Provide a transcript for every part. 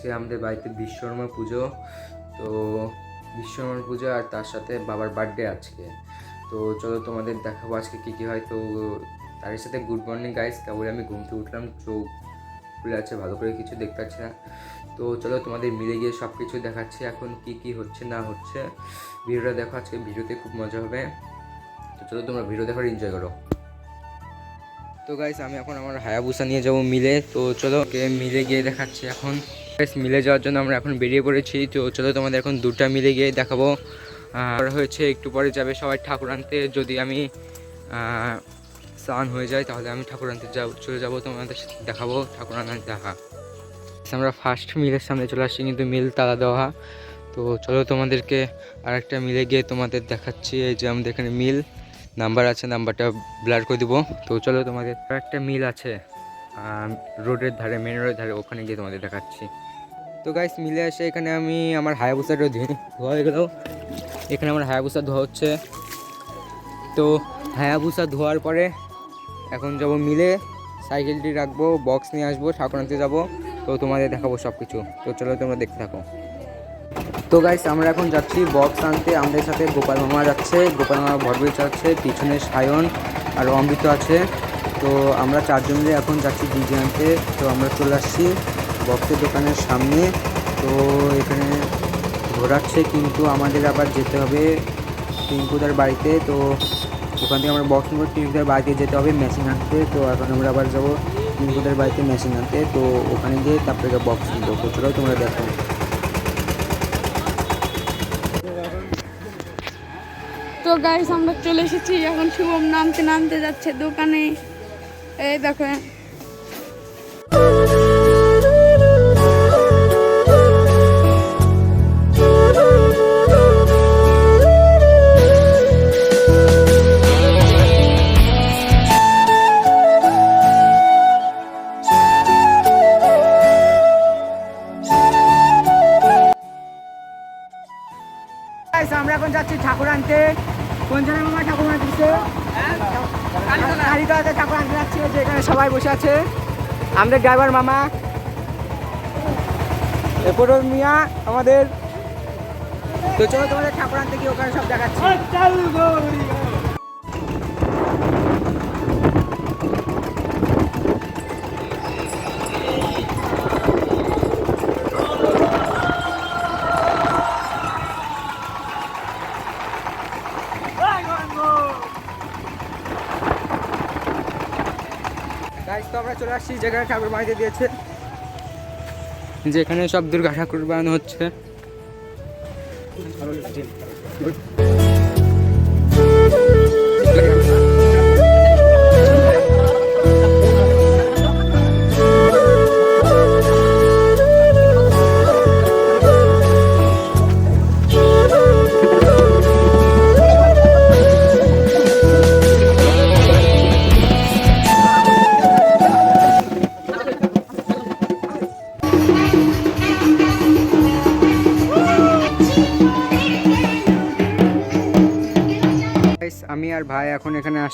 আজকে আমাদের বাড়িতে বিশ্বকর্মা পুজো। তো বিশ্বকর্মা পুজো আর তার সাথে বাবার বার্থডে আজকে। তো চলো তোমাদের দেখাবো আজকে কী কী হয়। তো তার সাথে গুড মর্নিং গাইস কেবল আমি ঘুম থেকে উঠলাম, চোখ খুলে আছে, ভালো করে কিছু দেখতে পাচ্ছি না। তো চলো তোমাদের মিলে গিয়ে সব কিছু দেখাচ্ছি, এখন কি কি হচ্ছে, না হচ্ছে। ভিডিওটা দেখো, আজকে ভিডিওতে খুব মজা হবে। তো চলো তোমরা ভিডিও দেখার এনজয় করো। তো গাইস আমি এখন আমার হায়াবুসা নিয়ে যাব মিলে। তো চলো ওকে মিলে গিয়ে দেখাচ্ছি এখন। মিলে যাওয়ার জন্য আমরা এখন বেরিয়ে পড়েছি। তো চলো তোমাদের এখন দুটা মিলে গিয়ে দেখাবো। আর হয়েছে, একটু পরে যাবে সবাই ঠাকুর আনতে। যদি আমি স্নান হয়ে যায়, তাহলে আমি ঠাকুর আনতে যাব, চলে যাব তোমাদের দেখাবো ঠাকুর আনতে দেখা। আমরা ফার্স্ট মিলের সামনে চলে আসছি, কিন্তু মিল তালা দেওয়া। তো চলো তোমাদেরকে আর একটা মিলে গিয়ে তোমাদের দেখাচ্ছি। এই যে আমাদের এখানে মিল, নাম্বার আছে, নাম্বারটা ব্লার করে দিব। তো চলো তোমাদের আর একটা মিল আছে রোডের ধারে মেন রোডের ধারে, ওখানে গিয়ে তোমাদের দেখাচ্ছি। তো গাইস মিলে এসে এখানে আমি আমার হায়াবুসাটা ধোয়া হয়ে গেল। এখানে আমার হায়াবুসা ধোয়া হচ্ছে। তো হায়াবুসা ধোয়ার পরে এখন যাব মিলে। সাইকেলটি রাখব বক্স নিয়ে আসব, ঠাকুর যাব। তো তোমাদের দেখাবো সব কিছু তো চলো তোমরা দেখতে থাকো। তো গাইস আমরা এখন যাচ্ছি বক্স আনতে। আমাদের সাথে গোপাল মামা যাচ্ছে। গোপাল মামা ভরবীর যাচ্ছে পিছনে সায়ন আর অমৃত আছে। তো আমরা চারজন মিলে এখন যাচ্ছি ডিজে আনতে। তো আমরা চলে আসছি। বক্সের দোকানের সামনে। তো এখানে ঘোরাচ্ছে কিন্তু আমাদের আবার যেতে হবে টিঙ্কুদার বাড়িতে। তো ওখান থেকে আমরা বক্স নেব টিঙ্কুদার বাড়িতে যেতে হবে মেশিন আনতে। তো এখন আমরা আবার যাব টিঙ্কুদার বাড়িতে মেশিন আনতে। তো ওখানে গিয়ে তারপরে বক্স নিবো তো তোমরা দেখো। তো গাইস আমরা চলে এসেছি। এখন শুভম নামতে নামতে যাচ্ছে দোকানে। এই দেখো সবাই বসে আছে। আমাদের ড্রাইভার মামা। এরপরে মিয়া, আমাদের তো চলো তোমাদের ঠাকুর আনতে গিয়ে ওখানে সব দেখাচ্ছি গাইস তো আমরা চলে আসছি যেখানে ঠাকুর বানিয়ে দিয়েছে। যেখানে সব দুর্গা ঠাকুর বানানো হচ্ছে।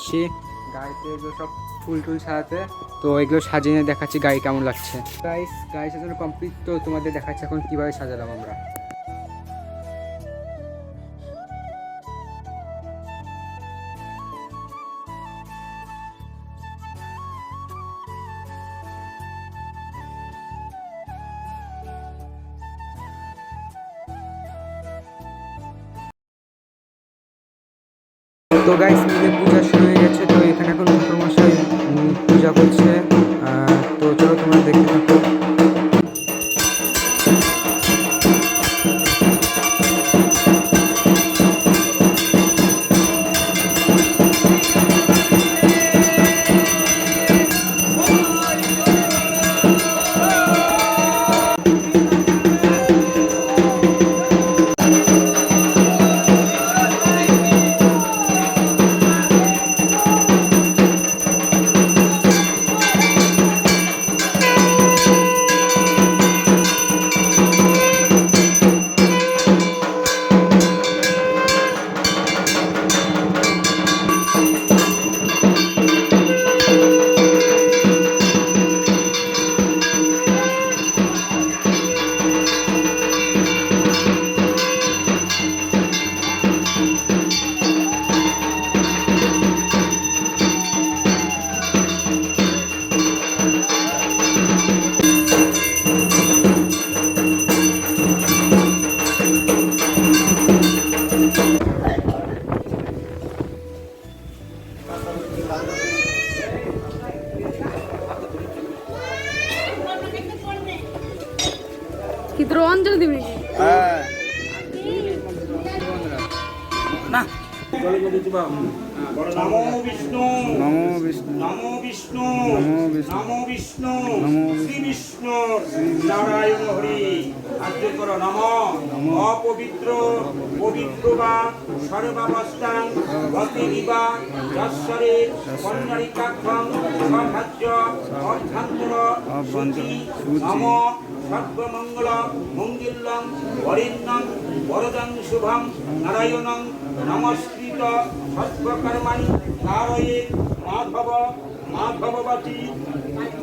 এখন আসছি গাড়িতে এগুলো সব ফুল টুল সাজাতে তো এগুলো সাজিয়ে দেখাচ্ছি গাড়ি কেমন লাগছে। গাড়ি সাজানো কমপ্লিট তো তোমাদের দেখাচ্ছি এখন কীভাবে সাজালাম আমরা। পূজা করছে। নমো বিষ্ণু। শ্রী বিষ্ণু নারায়ণ হরি আর্য কর নম অপবিত্র পবিত্র বা সর্বাবস্থান গতিরিবা যশ্বরে কন্যারিকাক্ষম স্বভাজ্য অর্থান্তর অভ্যন্তর শুচি নম সর্বমঙ্গল মঙ্গলং বরেণ্যং বরদং শুভং নারায়ণং নমস্কৃত সর্বকর্মাণি কারয়ে মাধব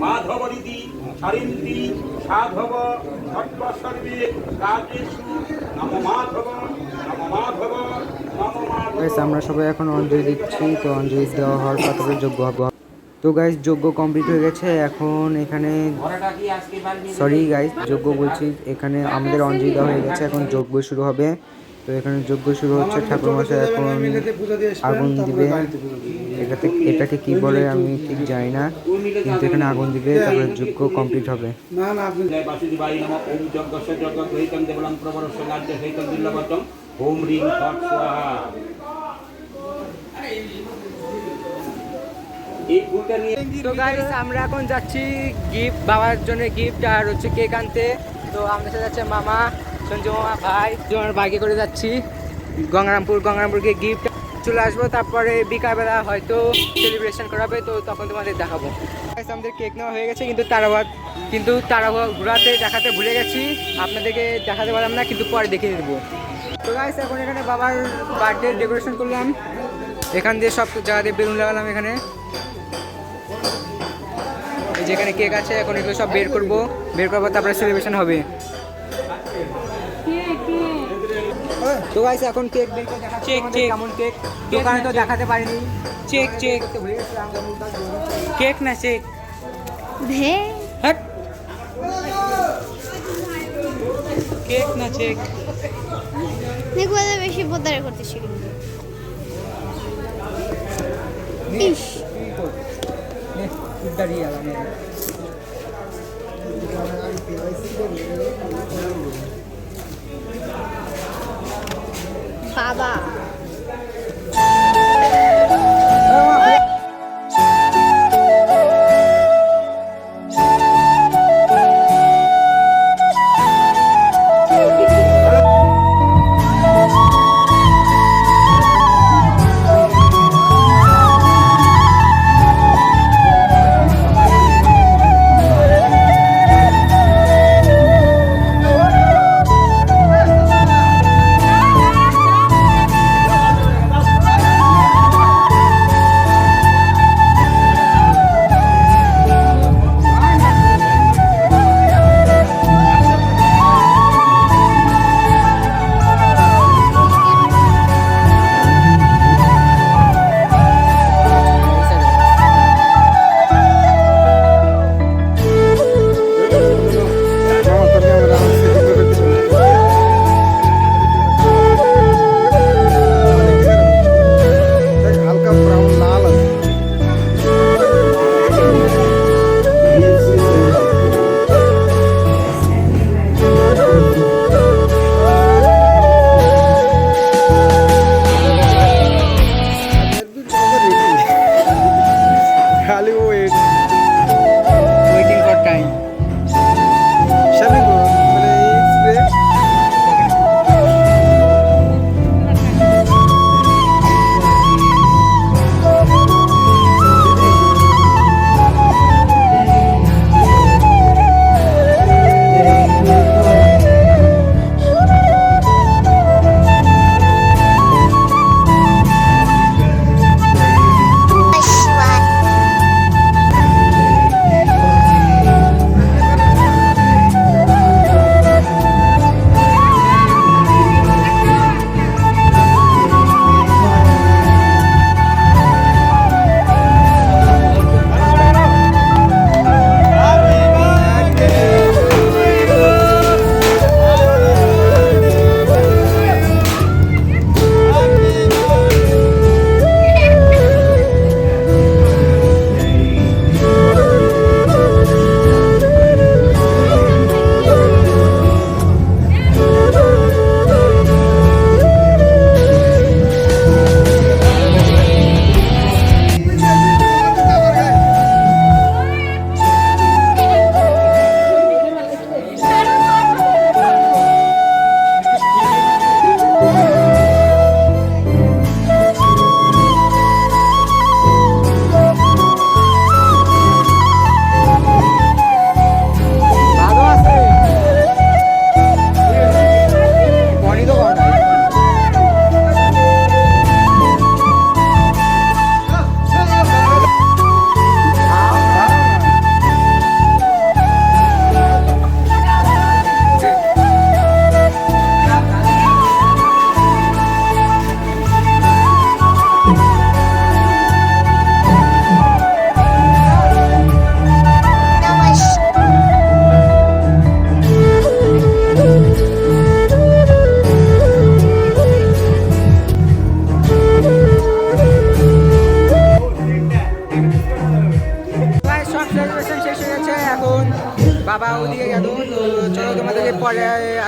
মাধবরিদি সারিন্দি সাধব সর্বসর্বে কাজেষু নম মাধব নম মাধব গাইস আমরা সবাই এখন অঞ্জলি দিচ্ছি তো অঞ্জলি দেওয়া হওয়ার পর তারপরে যোগ্য হব। তো গাইস যোগ্য কমপ্লিট হয়ে গেছে এখন এখানে সরি গাইস যোগ্য বলছি এখানে আমাদের অঞ্জলি দেওয়া হয়ে গেছে এখন যজ্ঞ শুরু হবে। তো এখানে যজ্ঞ শুরু হচ্ছে ঠাকুর মশাই এখন আগুন দিবে। এটাতে এটাকে কি বলে আমি ঠিক জানি না কিন্তু এখানে আগুন দিবে তারপরে যজ্ঞ কমপ্লিট হবে। জয় বাসুদেবায় নম ওম যজ্ঞস্য যজ্ঞ গ্রহীতং দেবলং প্রবরস্য রাজ্য সহিতং দুর্লভতম। ওম হ্রিং ফট স্বাহা। এই ফুলটা নিয়ে তো গাইস আমরা এখন যাচ্ছি গিফট বাবার জন্য গিফট আর হচ্ছে কেক আনতে। তো আমাদের সাথে যাচ্ছে মামা সঞ্জু মামা ভাই তো বাইকে করে যাচ্ছি। গঙ্গারামপুর গঙ্গারামপুরকে গিফট চলে আসব, তারপরে বিকালবেলা হয়তো সেলিব্রেশন করাবে, তো তখন তোমাদের দেখাবো। আমাদের কেক নেওয়া হয়ে গেছে, কিন্তু তারাবাদ কিন্তু তারাবাদ ঘোরাতে দেখাতে ভুলে গেছি। আপনাদেরকে দেখাতে পারলাম না, কিন্তু পরে দেখিয়ে দেবো। তো গাইস এখন এখানে বাবার বার্থডে ডেকোরেশন করলাম। এখান দিয়ে সব জায়গা দিয়ে বেলুন লাগালাম এখানে। যেখানে কেক আছে, এখন এগুলো সব বের করব। বের করব তারপরে সেলিব্রেশন হবে। তো গাইস এখন কেক বের করে দেখাচ্ছি চেক, চেক। কেমন কেক দোকানে তো দেখাতে পারিনি। চেক চেক ভুলে গেছিলাম কেক না চেক ভে। হট। কেক না চেক দেখব এদের বেশি বোদারে করতে শিখি ইস। নে, দাঁড়িয়ে আলাম বাবা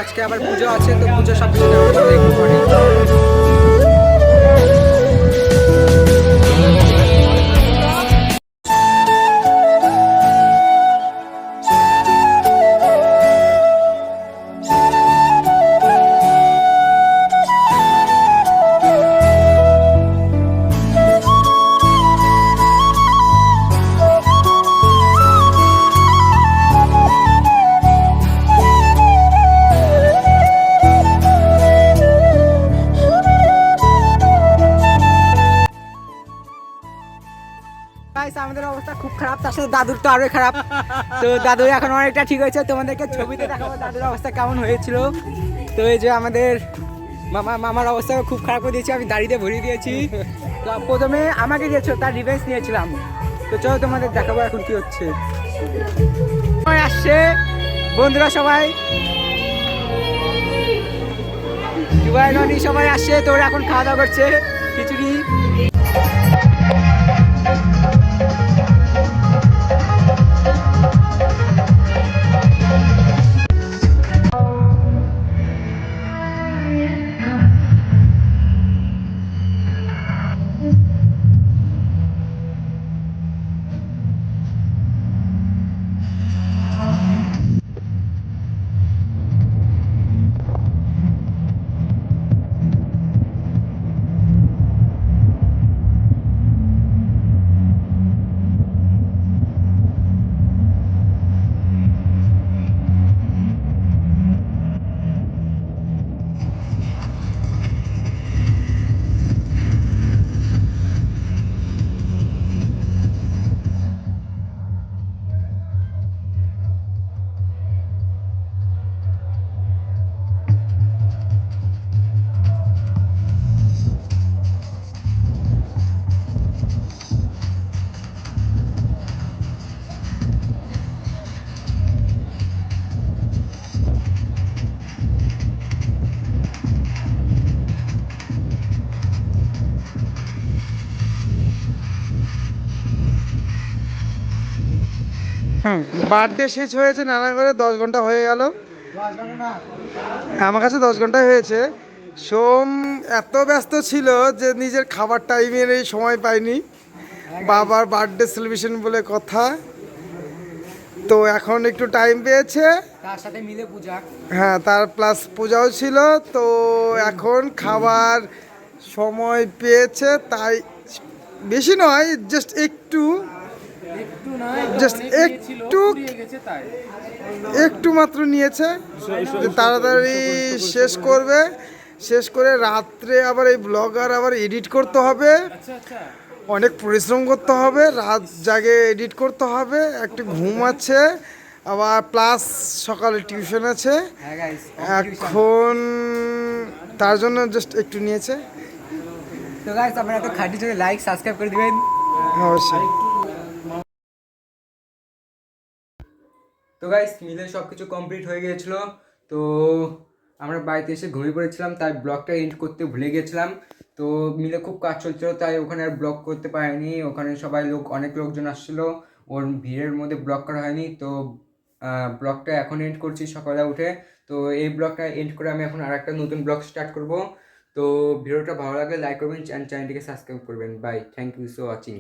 আজকে আবার পুজো আছে তো পুজো সব কিছু তার সাথে দাদুর তো আরোই খারাপ। তো দাদুর এখন অনেকটা ঠিক হয়েছে। তোমাদেরকে ছবিতে দেখাবো, দাদুর অবস্থা কেমন হয়েছিল। তো এই যে আমাদের মামা, মামার অবস্থা খুব খারাপ করে দিয়েছি, আমি দাড়িতে ভরিয়ে দিয়েছি। তো প্রথমে আমাকে দিয়েছিল তার রিভেন্স নিয়েছিলাম। তো চলো তোমাদের দেখাবো এখন কি হচ্ছে। আসছে, বন্ধুরা সবাই। সবাই আসছে তো ওরা এখন খাওয়া দাওয়া করছে, খিচুড়ি। বার্থডে শেষ হয়েছে নানা করে দশ ঘণ্টা হয়ে গেল। আমার কাছে দশ ঘণ্টা হয়েছে। সোম এত ব্যস্ত ছিল যে নিজের খাবার টাইমের এই সময় পাইনি। বাবার বার্থডে সেলিব্রেশন বলে কথা। তো এখন একটু টাইম পেয়েছে। তার সাথে মিলে পূজা। হ্যাঁ তার প্লাস পূজাও ছিল। তো এখন খাবার সময় পেয়েছে তাই বেশি নয় জাস্ট একটু। জাস্ট একটু একটু মাত্র নিয়েছে। তাড়াতাড়ি শেষ করবে। শেষ করে রাত্রে আবার এই ব্লগার আবার এডিট করতে হবে। অনেক পরিশ্রম করতে হবে রাত জাগে এডিট করতে হবে একটু ঘুম আছে আবার প্লাস সকালে টিউশন আছে। হ্যাঁ এখন তার জন্য জাস্ট একটু নিয়েছে। তো গাইস আপনারা তো খাটি চলে লাইক সাবস্ক্রাইব করে দিবেন। অবশ্যই। তো গাইস মিলে সব কিছু কমপ্লিট হয়ে গিয়েছিল, তো আমরা বাড়িতে এসে ঘুমিয়ে পড়েছিলাম, তাই ব্লগটা এন্ড করতে ভুলে গেছিলাম তো মিলে খুব কাজ চলছিল, তাই ওখানে আর ব্লগ করতে পারিনি। ওখানে সবাই লোক, অনেক লোকজন আসছিল, ওর ভিড়ের মধ্যে ব্লগ করা হয়নি। তো ব্লগটা এখন এন্ড করছি সকালে উঠে। তো এই ব্লগটা এন্ড করে আমি এখন আর একটা নতুন ব্লগ স্টার্ট করব। তো ভিডিওটা ভালো লাগলে লাইক করবেন চ্যানেলটিকে সাবস্ক্রাইব করবেন। Bye thank you so watching